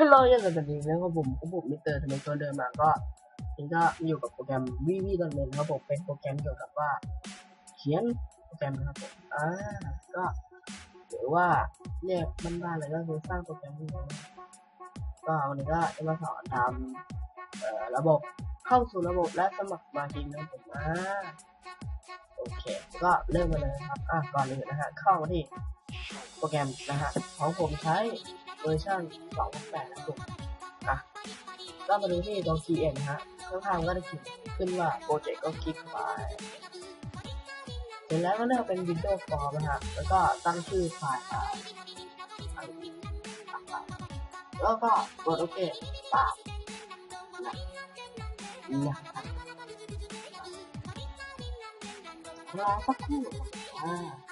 ฮัลโหลยังกับสวัสดีนะครับผมผมผมมิเตอร์ทำไมตัวเดิมมาก็นี่ก็อยู่กับโปรแกรมวิวีดอนเมนครับผมเป็นโปรแกรมเกี่ยวกับว่า เขียนโปรแกรมนะครับผมอ่าก็หรือว่าเรียกบ้านๆเลยก็คือสร้างโปรแกรมขึ้นมาก็วันนี้ก็จะมาสอนทำเอ่อระบบเข้าสู่ระบบและสมัครมาชิกนะครับผมอ่าโอเค ก็เริ่มกันเลยนะครับอะก่อนอื่นนะฮะเข้ามาที่โปรแกรมนะฮะของผมใช้ เวอร์ชัน2.8นะครับอะก็มาดูที่ตรง CN นะฮะข้างๆก็จะเขียนขึ้นว่าโปรเจกต์ก็คลิกไปเสร็จแล้วก็เลือกเป็น Windows Form นะฮะแล้วก็ตั้งชื่อไฟล์อ่าไฟล์แล้วก็กดโอเคตามนะนะครับรอสักครู่อ่า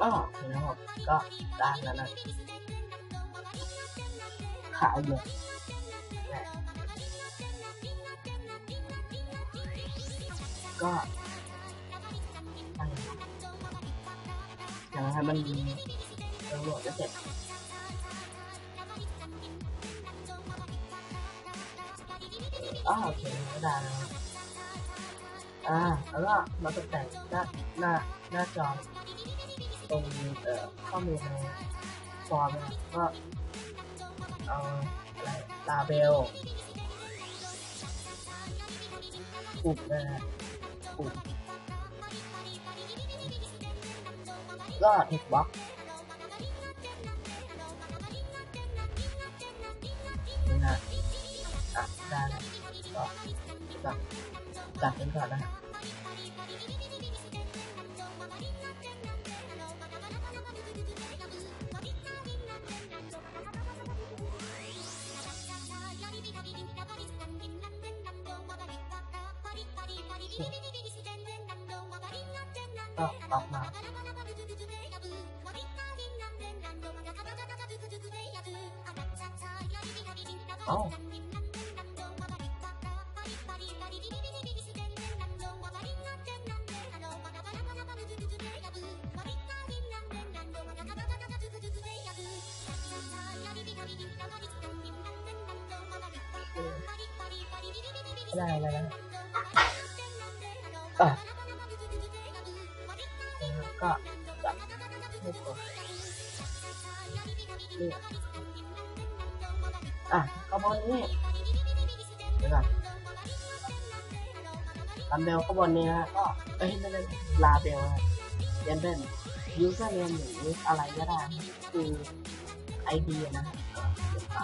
ก็เห็นนะครับก็ได้แล้วนะขายเยอะก็ตั้งอย่างให้มันตำรวจจะเสร็จ อ๋อโอเคก็ได้แล้วอ่าแล้วก็มาตกแต่งหน้าหน้าหน้าจอตรงเอ่อข้อมูลในฟอร์มนะก็เอาอะไรลาเบลปุ่มนะฮะปุ่มก็เท ก็จัดจัดเป็นก่อน ได้แล้วนะอะก็จับให้กดนี่อะขบวนนี้เดี๋ยวก่อนลาเบลขบวนนี้นะก็เอ้ยไม่ใช่ลาเบลนะเรียนเป็นยูเซอร์เนมหรืออะไรก็ได้คือไอเดียนะเขียนไป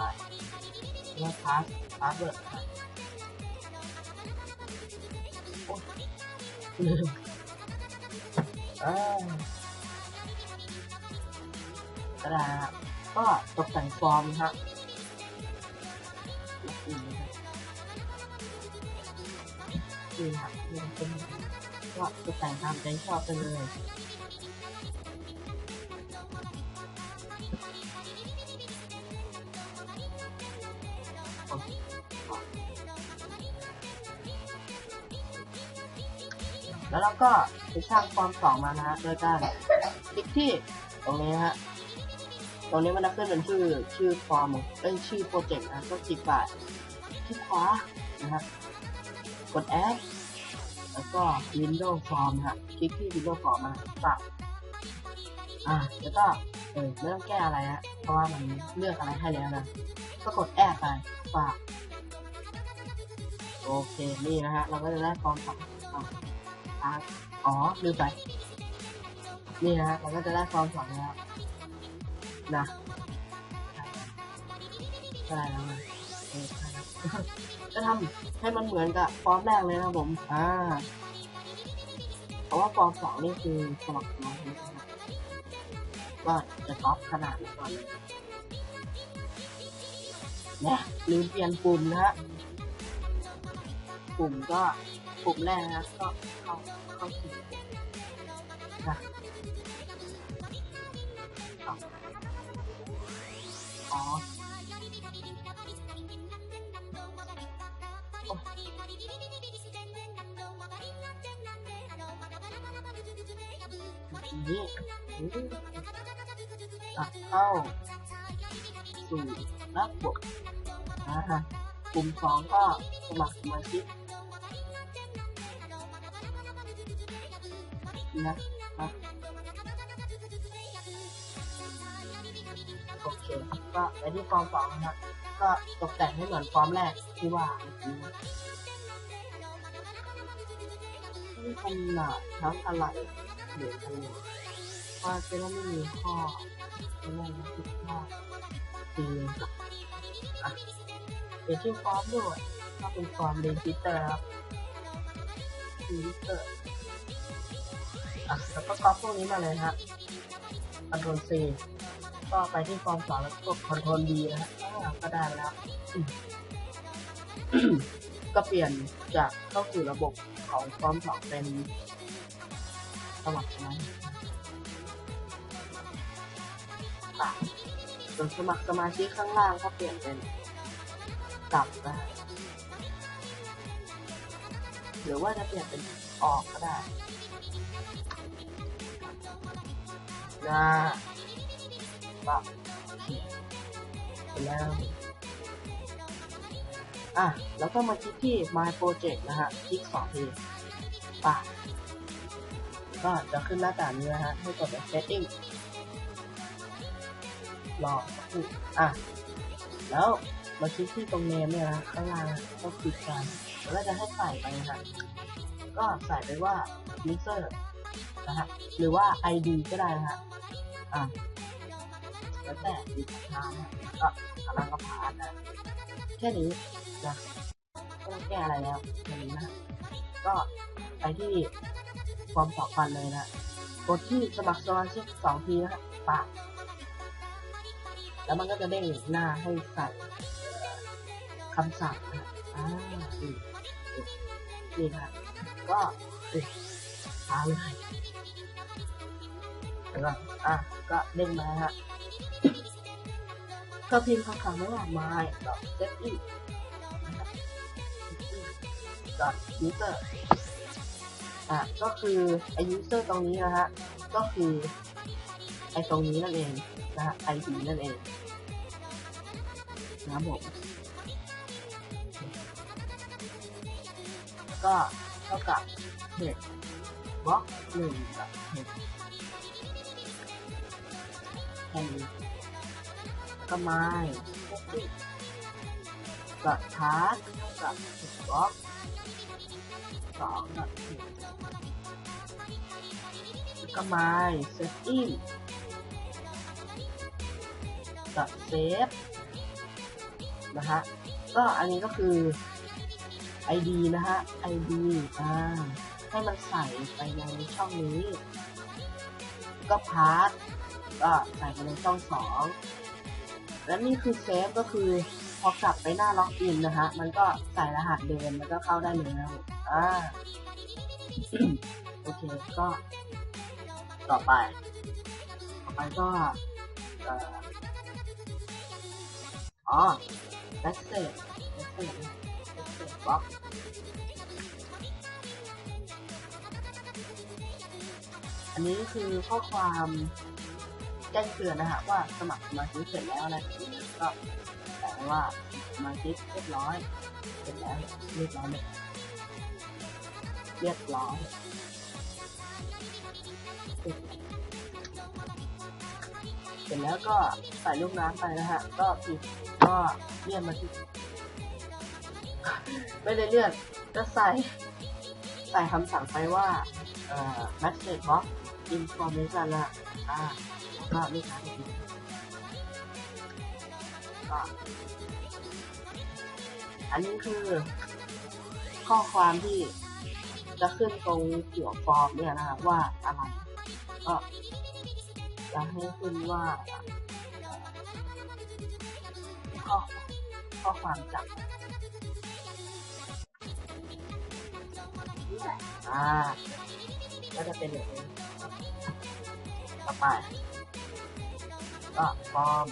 แล้วพาสพาสเวิร์ด ก็ได้นะก็ตกแต่งฟอร์มครับนี่ครับนี่เป็นก็ตกแต่งตามใจชอบไปเลยโอ แล้วเราก็ไปสร้างฟอร์มสองมานะฮะโดยการคลิกที่ตรงนี้ฮะตรงนี้มันจะขึ้นเป็นชื่อชื่อฟอร์มเป็นชื่อโปรเจกต์นะก็คลิกไปคลิกขวานะครับกด add แล้วก็ Windows Form ฮะคลิกที่ Windows Form มาสับอ่าแล้วก็เออไม่ต้องแก้อะไรฮะเพราะว่ามันเลือกอะไรให้แล้วนะก็กด add ไปฝากโอเค นี่นะฮะ เราก็จะได้ฟอร์มสอง อ่าอ๋อลืมไปนี่นะฮะเราก็จะได้ฟอร์มสองแล้วนะได้แล้วนะจะทำให้มันเหมือนกับฟอร์มแรกเลยนะผม อ่าเพราะว่าฟอร์มสองนี่คือสลับมาใช่ไหมครับก็จะก๊อปขนาดนี้ก่อนเลยนี่ยลืมเปลี่ยนปุ่มนะฮะ ปุ่มก็ปุ่มแรกนะก็ เข้าเข้าสู่นะเอาอ๋อทีนี้อืมตัดเข้าสู่ระบบนะฮะกลุ่มสองก็สมัครสมาชิก นะครับโอเคก็ไปที่ฟอร์มสองนะครับก็ตกแต่งให้เหมือนฟอร์มแรกที่ว่าเมื่อกี้นะนี่ขนาดทั้งอะไรเหมือนกันเลยว่าจะได้ไม่มีข้อไม่ได้ผิดพลาดตีเลยอะเปลี่ยนชื่อฟอร์มด้วยก็เป็นฟอร์มเรจิสเตอร์ครับเรจิสเตอร์ อะแล้วก็ก๊อปพวกนี้มาเลยนะครับคอนโทรล C ก็ไปที่ฟอร์มสองแล้วกดคอนโทรล D นะฮะก็ได้แล้วก็เปลี่ยนจากเข้าสู่ระบบของฟอร์มสองเป็นสมัครสมาชิกอะส่วนสมัครสมาชิกข้างล่างก็เปลี่ยนเป็นกลับนะฮะหรือว่าจะเปลี่ยนเป็นออกก็ได้ นะก็เขียนไปแล้วอะ แล้วก็มาคลิกที่ My Project นะฮะ คลิกสองทีป่ะก็จะขึ้นหน้าต่างนี้นะฮะ ให้กดไป Setting รอกอะ แล้วมาคลิกที่ตรงเนมเนี่ยนะข้างล่างก็คลิกกันแล้วจะให้ใส่ไปนะฮะ ก็ใส่ไปว่า user นะฮะ หรือว่า ID ก็ได้นะฮะ อะแล้วแต่ดีกทางก็กำลังก็ผ่านนะแค่นี้นะไม่ต้องแก้อะไรแล้วแค่นี้นะก็ไปที่ฟอร์มสองพันเลยนะกดที่สมัครสมาชิกสองทีนะฮะปากแล้วมันก็จะเด้งหน้าให้ใส่คำสั่งนะอ่านี่นี่นะก็อ้ยหาเลย แล้วก็อะก็เด้งมาฮะก็พิมพ์คำคำว่า my setting ดอท user อะก็คือไอ user ตรงนี้นะฮะก็คือไอตรงนี้นั่นเองนะฮะ id นั่นเองนะผมก็เท่ากับ head box หนึ่งกับ head แคมกระไม้ติกับทะกระถุงบล็อกสองกับถุงกระไม้เซฟตี้กับเซฟนะฮะก็อันนี้ก็คือ ID นะฮะ ID อ่าให้มันใส่ไปในช่องนี้ ก็พาร์ท ก็ใส่ไปในช่องสองและนี่คือ save ก็คือพอกลับไปหน้าล็อกอินนะฮะ มันก็ใส่รหัสเดิมมันก็เข้าได้แล้วอ่าโอเคก็ ต่อไป ต่อไปก็เอออ๋อ message message message box อันนี้คือข้อความ แจ้งเตือนนะฮะว่าสมัครสมาชิกเสร็จแล้วอะไรแบก็แปลว่าสมาชิกเรียบร้อยเสร็จแล้วเรียบร้อยเลยเรียบร้อยเสร็จแล้วก็ใส่ลูกน้ำไปนะฮะก็ปิดก็เลื่อนมาที่ไม่ได้เลื่อนก็ใส่ใส่คำสั่งไปว่าเอ่อ message box information ละอ่า ก็ลูกค้าจะปิดก็อันนี้คือ ข้อความที่จะขึ้นตรงหัวฟอร์มเนี่ยนะฮะว่าอะไรก็จะให้ขึ้นว่าข้อข้อความจากอ่าก็จะเป็นอย่างนี้ต่อไป ก็ฟอร์ม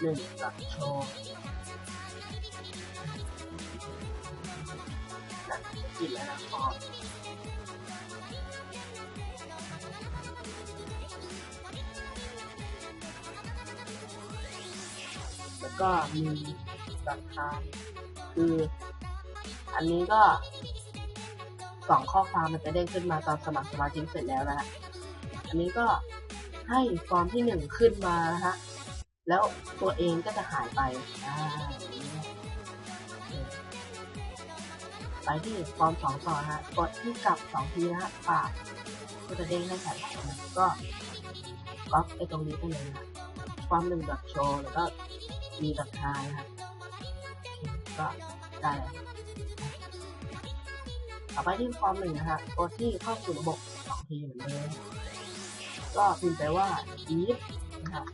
หนึ่งกับโชว์นะกินแล้วนะพอแล้วก็มีราคาคืออันนี้ก็สองข้อความมันจะเด้งขึ้นมาตอนสมัครสมาชิกเสร็จแล้วนะฮะอันนี้ก็ ให้ฟอร์มที่หนึ่งขึ้นมานะฮะแล้วตัวเองก็จะหายไปไปที่ฟอร์มสองต่อฮะกดที่กลับสองทีนะฮะปากก็จะเด้งให้ใส่ก็ก๊อปไปตรงนี้ไปเลยนะฟอร์มหนึ่งดอทโชว์แล้วก็มีดอทไทายนะก็ได้ต่อไปที่ฟอร์มหนึ่งนะฮะกดที่เข้าสู่ระบบสองทีเหมือนเดิม ก็พิมพ์ไปว่า if นะครับ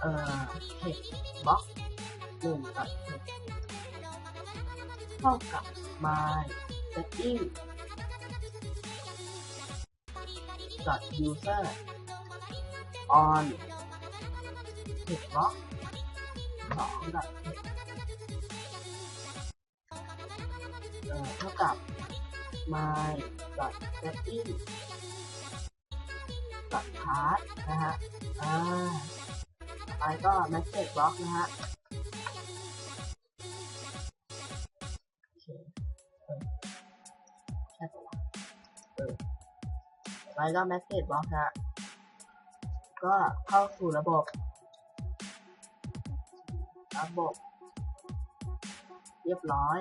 เอ่อ text box หนึ่งกับเท่ากับ my setting dot user on text box สองกับเอ่อเท่ากับ my dot setting กับพาร์ทนะฮะอ่าต่อไปก็ message box นะฮะอเคเออใช่ปะวะเออต่อไปก็ message box นะฮะก็เข้าสู่ระบบ ระบบ เรียบร้อย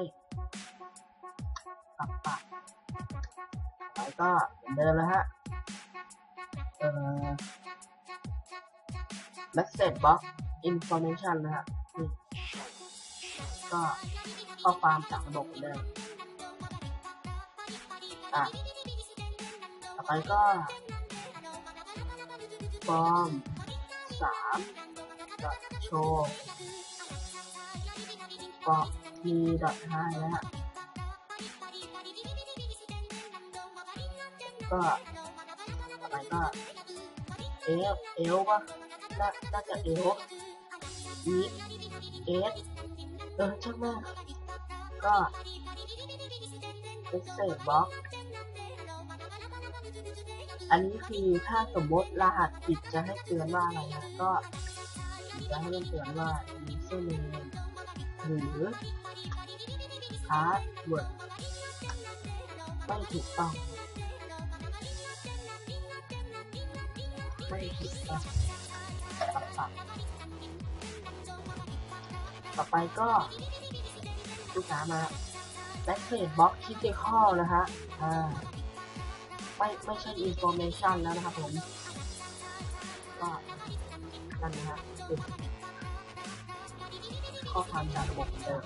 ปักปักต่อไปก็เหมือนเดิมแล้วฮะ message box information นะฮะนี่ก็ข้อความจากระบบเหมือนเดิมอะต่อไปก็ฟอร์มสามดอทโชว์ก็มีดอทไฮนะฮะก็ ก็เอลเอลปะน่าน่าจะเอลอีเอสเออช่างแม่ก็เอ็กเซบบ็อกอันนี้คือถ้าสมมติรหัสผิดจะให้เตือนว่าอะไรนะก็จะให้เตือนว่า username หรือ password ไม่ถูกต้อง ไม่ผิดนะตับตับต่อไปก็ลูกค้ามา message box critical นะฮะอ่าไม่ไม่ใช่ information แล้วนะครับผมก็นั่นนะฮะข้อความจากระบบเดิม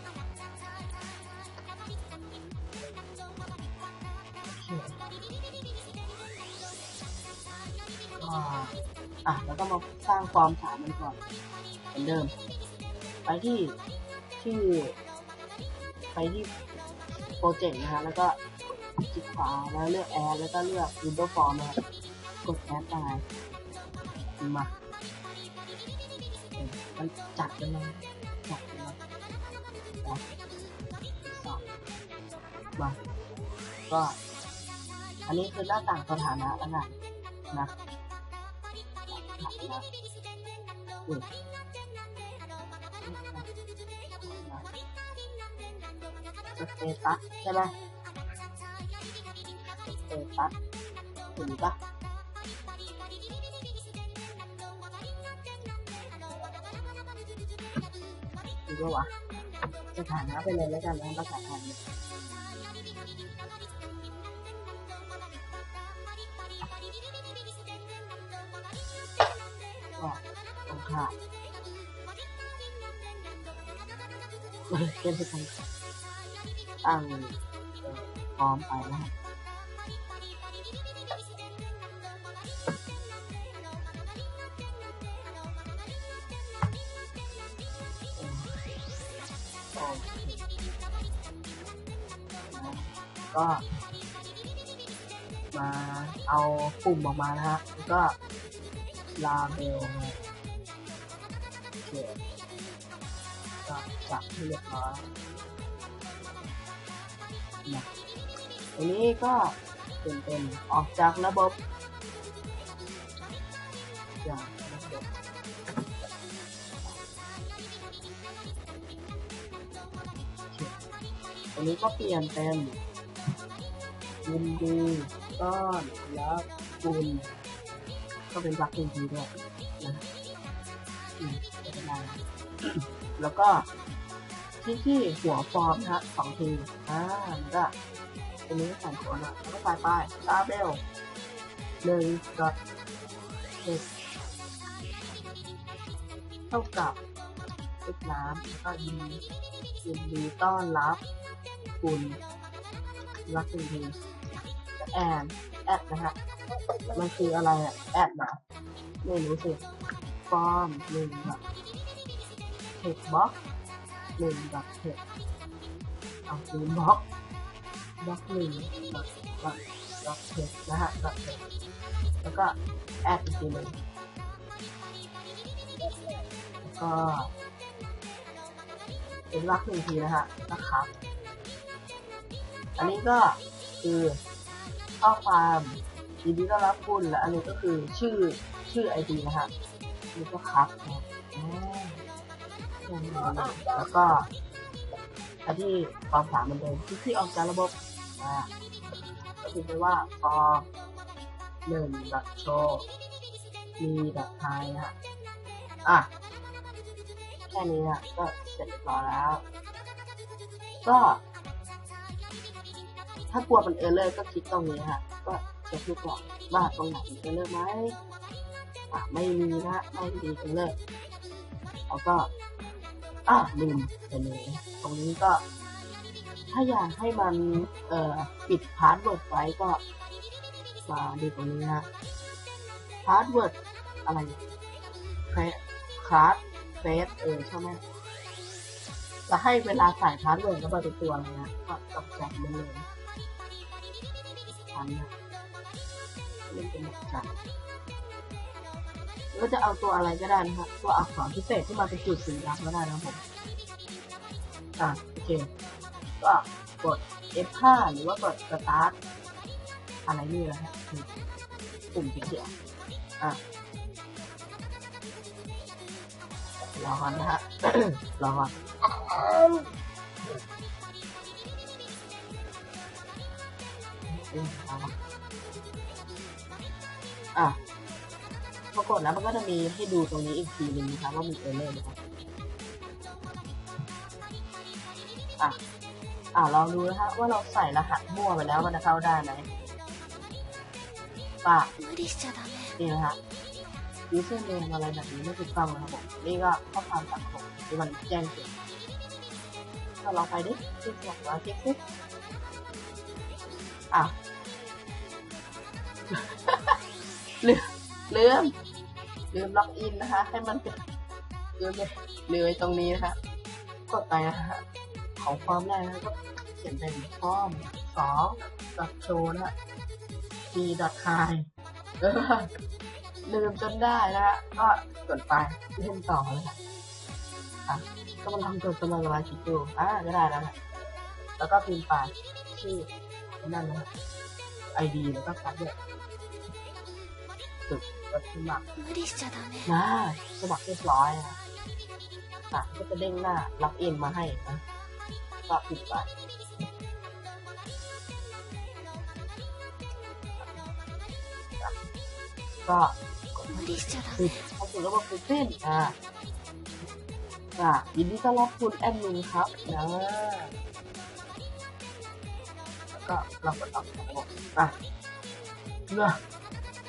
อะแล้วก็มาสร้างฟอร์มฐานมันก่อนเหมือนเดิม ไปที่ที่ ไปที่โปรเจกต์นะฮะแล้วก็คลิกขวาแล้วเลือกแอดแล้วก็เลือก Windows Form นะครับกดแอดไปมาเออมันจัดกันมาจัดกันมาแอดสองมาก็ อันนี้คือหน้าต่างสถานะแล้วกันะนะ อืมสเตตัสใช่ไหมสเตตัสถูกปะถูกปะวะสถานะไปเลยแล้วกันนะภาษาไทย เออเป็นที่ตรงตั้งพร้อมไปนะฮะก็มาเอาปุ่มออกมานะฮะแล้วก็ลาเบล ก็จับให้เรียบร้อยนะตรงนี้ก็เป็นเป็นออกจากระบบจากระบบตรงนี้ก็เปลี่ยนเป็นยินดีต้อนรับคุณก็เป็นรักยินดีด้วยนะแล้วก็ ที่ที่หัวฟอร์มนะสองทีอ่ามันก็ตรงนี้ก็ใส่หัวนะแล้วก็ใส่ป้ายตาเบลหนึ่งดอทเจ็ดเท่ากับตึกน้ำแล้วก็ยินยินดีต้อนรับคุณรักยินดีแอนแอดนะฮะมันคืออะไรอะแอดนะไม่รู้สิฟอร์มหนึ่งแบบเทคบ็อก หนึ่งแบบเทคเอาคือบล็อกบล็อกหนึ่งแบบแบบบล็อกเทคนะฮะแบบเทคแล้วก็แอดอีกทีหนึ่งแล้วก็เป็นรักหนึ่งทีนะฮะนะครับ อันนี้ก็คือข้อความยินดีต้อนรับคุณและอันนี้ก็คือชื่อชื่อไอดีนะฮะนี่ก็ครับนะอ่า แล้วก็อันที่ความสามเหมือนเดิมที่ที่ออกจากระบบอ่าก็คือไปว่า for หนึ่งดับโชว์มีดับไทยนะฮะอะแค่นี้นะก็เสร็จเรียบร้อยแล้ว ก็ ถ้ากลัวมันเออร์เลอร์ก็คลิกตรงนี้ฮะก็เช็คดูก่อนว่าตรงไหนมีเออร์เลอร์ไหมอะไม่มีนะไม่มีเออร์เลอร์แล้วก็ อะลืมไปเลยตรงนี้ก็ ถ้าอยากให้มันเอ่อปิดพาสเวิร์ดไว้ก็มาดูตรงนี้นะพาสเวิร์ดอะไรเฟสคลาสเฟสเออใช่ไหมจะให้เวลาใส่พาสเวิร์ดก็มาเป็นตัวเลยนะก็ตกแต่งมันเลยชั้นนะเล่นเป็นแบบจัน ก็จะเอาตัวอะไรก็ได้นะครับ ตัวอักษรพิเศษที่มาเป็นจุดสีดำก็ได้นะผมอะโอเคก็กด F5 หรือว่ากด Start อะไรนี่แหละฮะปุ่มเขียวอะรอก่อนนะฮะรอก่อนอืม พอกดแล้วมันก็จะมีให้ดูตรงนี้อีกทีนึงนะครับว่ามีเออร์เลอร์นะครับอะอ่าเราดูนะฮะว่าเราใส่รหัสมั่วไปแล้วมันจะเข้าได้ไหมป่ะนี่นะฮะยูเซอร์เนมอะไรแบบนี้ไม่ถูกต้องนะครับผมนี่ก็ข้อความสังผมที่มันแจ้งเตือถ้าเราไปดิคลิกหลังแล้วคลิกปุ๊บอะ เรื่อง ลืมลืมล็อกอินนะคะ ให้มันลืมเลยลืมตรงนี้นะคะกดไปนะฮะของฟอร์มแรกนะก็เขียนเป็นฟอร์มสองดับโชว์นะฮะ d ดับไฮเออลืมจนได้นะฮะก็กดไปเล่นต่อเลยค่ะอะก็มาลองกดสมัครสมาชิกดูอ่าก็ได้แล้วนะแล้วก็พิมพ์ไปชื่อนั่นนะ ID แล้วก็คัดเนี่ย ตึกกดสมัคร 無理しちゃダメ นะสมัครเรียบร้อยนะอ่ะก็จะเด้งหน้าล็อกอินมาให้นะก็ปิดไปก็ 無理しちゃダ ปิ メ ดเข้าสู่ระบบเสร็จสิ้นอ่าอ่ะยินดีต้อนรับคุณแอดมินครับนะแล้วก็เราก็ตอบระบบอ่ะเลือก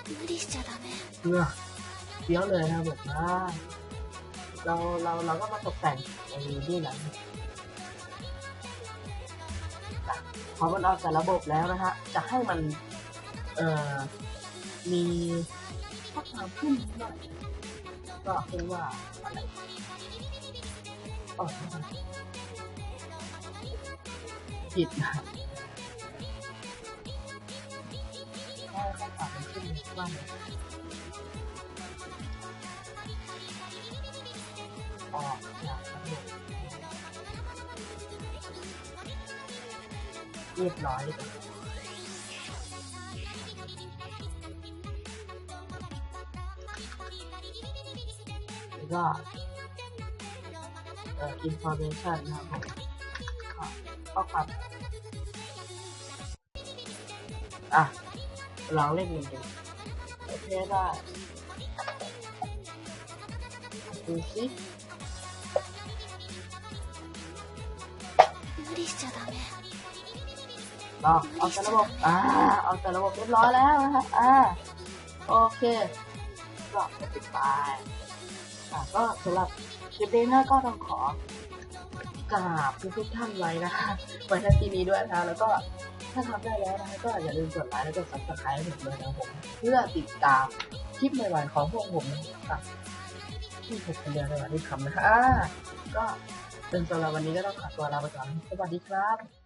無理しちゃダメ เลือกเฟี้ยวเลยนะครับผมอ่าเราเราเราก็มาตกแต่งในนี่แหละอ่ะพอมันออกจากระบบแล้วนะฮะ จะให้มัน เอ่อ มีข้อความขึ้นนิดหน่อยก็คือว่าอะไรอ๋อผิดนะ ว่าไงออกจากระบบเรียบร้อยก็เอ่อ information นะครับผมก็ข้อความอะลองเล่นกันดู เยอะได้ดูสิลองเอาแต่ระบบอ่าเอาแต่ระบบเรียบร้อยแล้วนะฮะอ่าโอเคก็ปิดไปอ่าก็สำหรับคลิปนี้นะก็ต้องขอกราบทุกท่านไว้นะคะไว้ทั้งทีนี้ด้วยนะแล้วก็ ถ้าทำได้แล้วนะก็อย่าลืมกดไลค์และกด subscribe ให้ผมด้วยนะผมเพื่อติดตามคลิปใหม่ๆของพวกผมนะครับที่ผมคนเดียวในวันที่ทำนะฮะก็เป็นสำหรับวันนี้ก็ต้องขอตัวลาไปก่อนสวัสดีครับ